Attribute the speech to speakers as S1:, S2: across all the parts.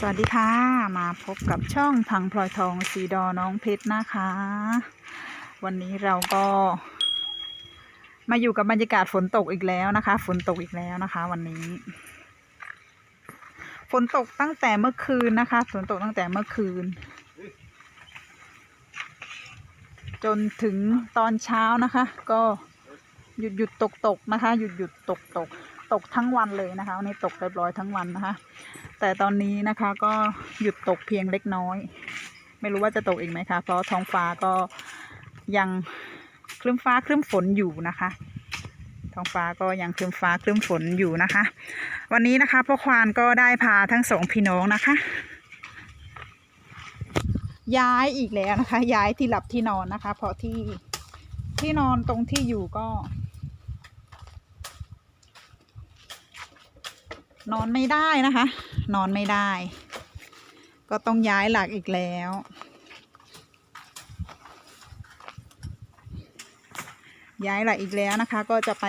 S1: สวัสดีค่ะ มาพบกับช่องพังพลอยทองสีดอน้องเพชรนะคะ วันนี้เราก็ มาอยู่กับบรรยากาศฝนตกอีกแล้วนะคะ ฝนตกอีกแล้วนะคะ วันนี้ ฝนตกตั้งแต่เมื่อคืนนะคะ ฝนตกตั้งแต่เมื่อคืน จนถึงตอนเช้านะคะ ก็หยุดหยุดตกตกนะคะ หยุดหยุดตกตก ตกทั้งวันเลยนะคะวันนี้ตกเรียบร้อยทั้งวันนะคะ แต่ตอนนี้นะคะก็หยุดตกเพียงเล็กน้อย ไม่รู้ว่าจะตกอีกไหมคะ เพราะท้องฟ้าก็ยังครึ้มฟ้าครึ้มฝนอยู่นะคะ ท้องฟ้าก็ยังครึ้มฟ้าครึ้มฝนอยู่นะคะ วันนี้นะคะพ่อควานก็ได้พาทั้งสองพี่น้องนะคะ ย้ายอีกแล้วนะคะ ย้ายที่หลับที่นอนนะคะ เพราะที่ที่นอนตรงที่อยู่ก็ นอนไม่ได้นะคะ นอนไม่ได้ ก็ต้องย้ายหลักอีกแล้ว ย้ายหลักอีกแล้วนะคะ ก็จะไป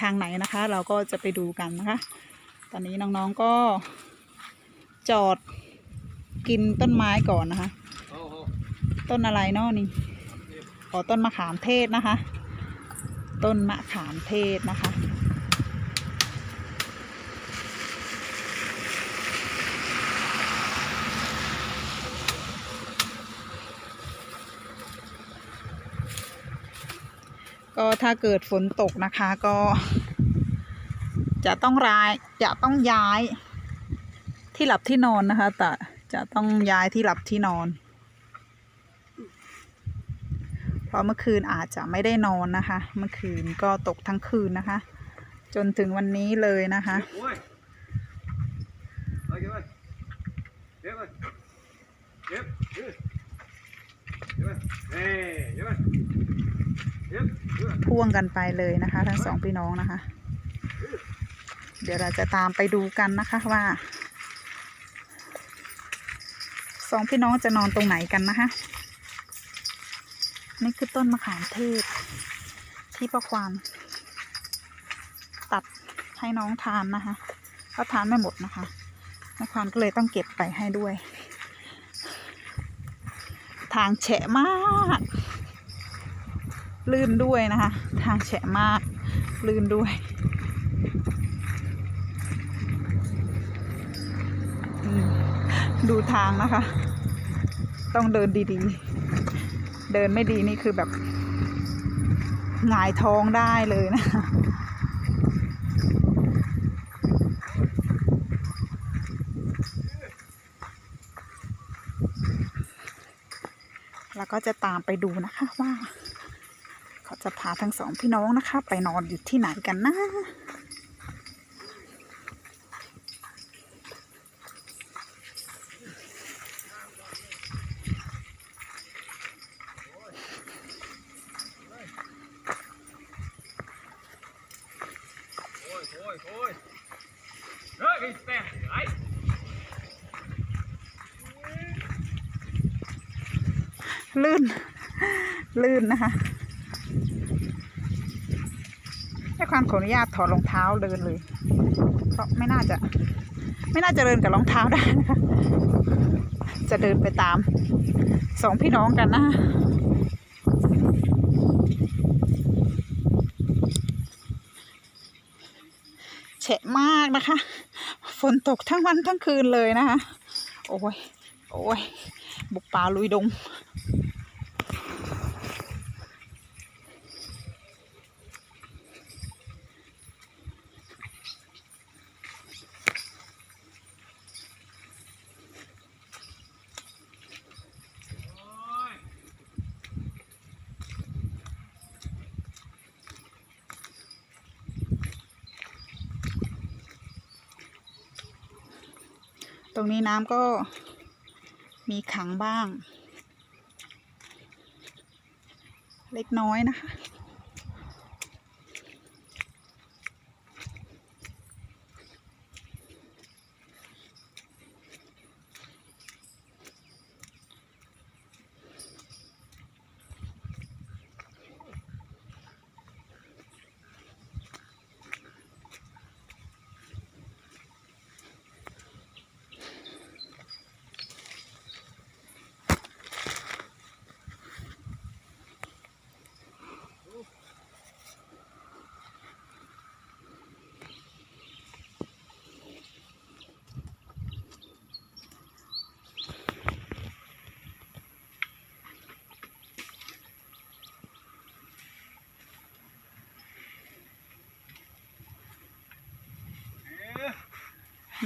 S1: ทางไหนนะคะ เราก็จะไปดูกันนะคะ ตอนนี้น้องๆก็จอดกินต้นไม้ก่อนนะคะ ต้นอะไรเนาะนี่อ๋อต้นมะขามเทศนะคะ ต้นมะขามเทศนะคะ ก็ถ้าเกิดฝนตกนะคะก็ จะต้องร้ายจะต้องย้ายที่หลับที่นอนนะคะ แต่จะต้องย้ายที่หลับที่นอน เพราะเมื่อคืนอาจจะไม่ได้นอนนะคะ เมื่อคืนก็ตกทั้งคืนนะคะ จนถึงวันนี้เลยนะคะ
S2: Ôi.
S1: พ่วงกันไปเลยนะคะ ทั้งสองพี่น้องนะคะ เดี๋ยวเราจะตามไปดูกันนะคะว่าสองพี่น้องจะนอนตรงไหนกันนะคะ นี่คือต้นมะขามเทศ ที่ประควานตัดให้น้องทานนะคะเขาทานไม่หมดนะคะมะควานก็เลยต้องเก็บไปให้ด้วย ทางแฉะมาก ลื่นด้วยนะคะ ทางแฉะมาก ลื่นด้วยดูทางนะคะ ต้องเดินดีๆ เดินไม่ดีนี่คือแบบหงายท้องได้เลยนะแล้วก็จะตามไปดูนะคะว่า เขาจะพาทั้งสองพี่น้องนะคะ ไปนอนอยู่ที่ไหนกันนะ ลื่น ลื่นนะคะให้ ความขออนุญาตถอดรองเท้าเดินเลย เพราะไม่น่าจะ ไม่น่าจะเดินกับรองเท้าได้นะคะ จะเดินไปตามสองพี่น้องกันนะแฉะมากนะคะ ฝนตกทั้งวันทั้งคืนเลยนะคะ โอ้ย โอ้ย บุกป่าลุยดง รงนี้น้ำก็มีขังบ้าง เล็กน้อยนะคะ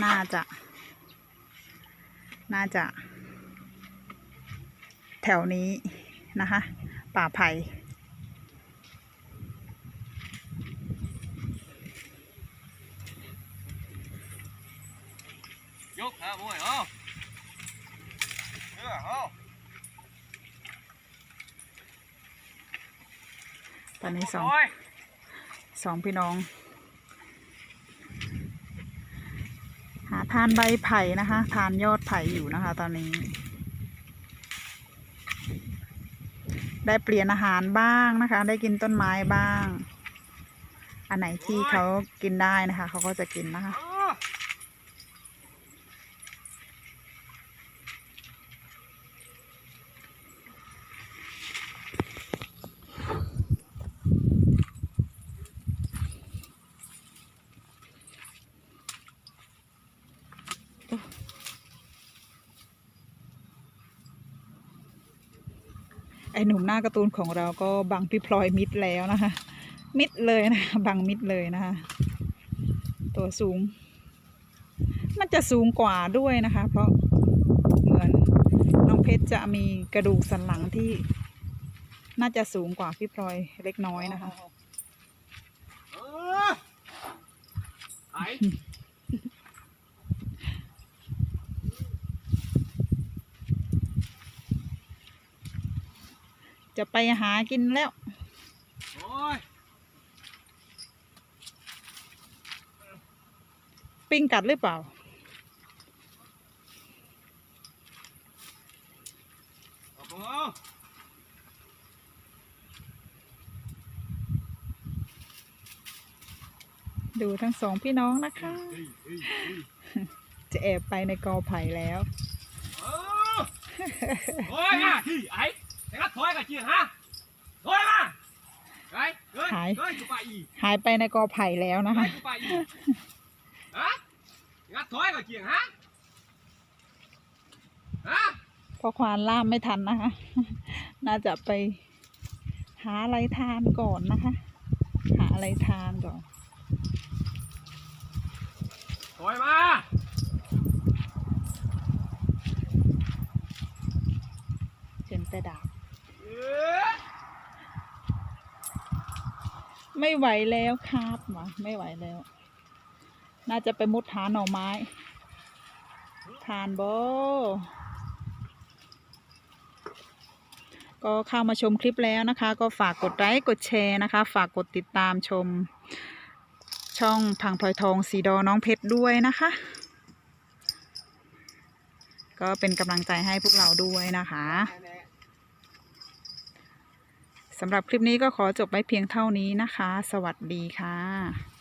S1: น่าจะ น่าจะ แถวนี้นะคะ ป่าไผ่
S2: ยกขาบุ้ยเอาเออเอา
S1: ตอนนี้สอง
S2: โอ้ย
S1: สองพี่น้องาทานใบไผ่นะคะ ทานยอดไผ่อยู่นะคะ ตอนนี้ ได้เปลี่ยนอาหารบ้างนะคะ ได้กินต้นไม้บ้าง อันไหนที่เขากินได้นะคะ เขาก็จะกินนะคะ
S2: เอา
S1: ไอหนุ่มหน้าการ์ตูนของเราก็บังพี่พลอยมิดแล้วนะคะ มิดเลยนะคะบังมิดเลยนะคะ ตัวสูง มันจะสูงกว่าด้วยนะคะ เพราะเหมือนน้องเพชรจะมีกระดูกสันหลังที่ น่าจะสูงกว่าพี่พลอยเล็กน้อยนะคะ
S2: เออไอ้
S1: จะไปหากินแล้ว
S2: โอ้ย
S1: ปิ้งกัดหรือเปล่า
S2: เอาเอา
S1: ดูทั้งสองพี่น้องนะคะ
S2: เฮ้ยเฮ้ยเฮ้ย
S1: จะแอบไปในกอไผ่แล้ว
S2: เอาโอ้ยมาที่ไอ้ แต่ก็ถอยกับเจียงฮะถอยมาไอ้เฮ้ย
S1: หาย
S2: เฮ้ยจุปาอี
S1: หายไปในกอไผ่แล้วนะ
S2: ไอ้
S1: คะ
S2: จุปาอีฮะงัดถอยกับเจียงฮะฮะ
S1: เพราะควานล่ามไม่ทันนะคะ น่าจะไปหาอะไรทานก่อนนะคะ หาอะไรทานก่อน
S2: ถอยมา
S1: เห็นแต่ดาบ
S2: เอ๊ะ
S1: ไม่ไหวแล้วครับวะไม่ไหวแล้ว น่าจะไปมุดหาหน่อไม้ ทานโบก็เข้ามาชมคลิปแล้วนะคะ ก็ฝากกดไลค์กดแชร์นะคะ ฝากกดติดตามชม ช่องพังพลอยทองสีดอน้องเพชรด้วยนะคะ ก็เป็นกำลังใจให้พวกเราด้วยนะคะ สำหรับคลิปนี้ก็ขอจบไว้เพียงเท่านี้นะคะ สวัสดีค่ะ